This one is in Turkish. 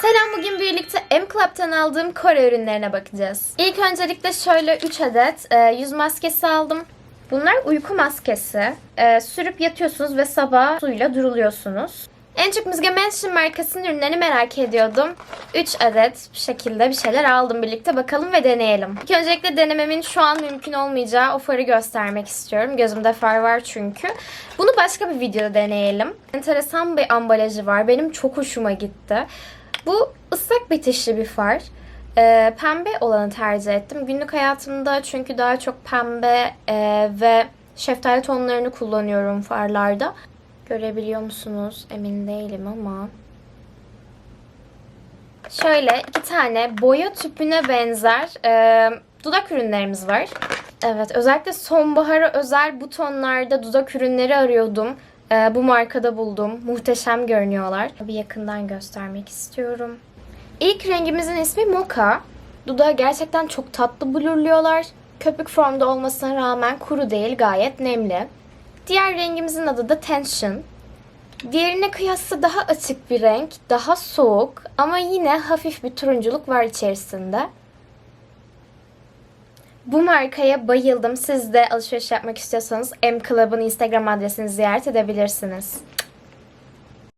Selam bugün birlikte M Club'tan aldığım Kore ürünlerine bakacağız. İlk öncelikle şöyle 3 adet e, yüz maskesi aldım. Bunlar uyku maskesi. E, sürüp yatıyorsunuz ve sabah suyla duruluyorsunuz. En çok Müzge Mansion markasının ürünlerini merak ediyordum. 3 adet bu şekilde bir şeyler aldım birlikte. Bakalım ve deneyelim. İlk öncelikle denememin şu an mümkün olmayacağı o farı göstermek istiyorum. Gözümde far var çünkü. Bunu başka bir videoda deneyelim. Enteresan bir ambalajı var. Benim çok hoşuma gitti. Bu ıslak bitişli bir far. Ee, pembe olanı tercih ettim. Günlük hayatımda çünkü daha çok pembe e, ve şeftali tonlarını kullanıyorum farlarda. Görebiliyor musunuz? Emin değilim ama. Şöyle iki tane boya tüpüne benzer e, dudak ürünlerimiz var. Evet özellikle sonbahara özel bu tonlarda dudak ürünleri arıyordum. E, bu markada buldum. Muhteşem görünüyorlar. Bir yakından göstermek istiyorum. İlk rengimizin ismi Mocha. Dudağı gerçekten çok tatlı blurluyorlar. Köpük formda olmasına rağmen kuru değil gayet nemli. Diğer rengimizin adı da Tension. Diğerine kıyasla daha açık bir renk, daha soğuk ama yine hafif bir turunculuk var içerisinde. Bu markaya bayıldım. Siz de alışveriş yapmak istiyorsanız M Club'ın Instagram adresini ziyaret edebilirsiniz.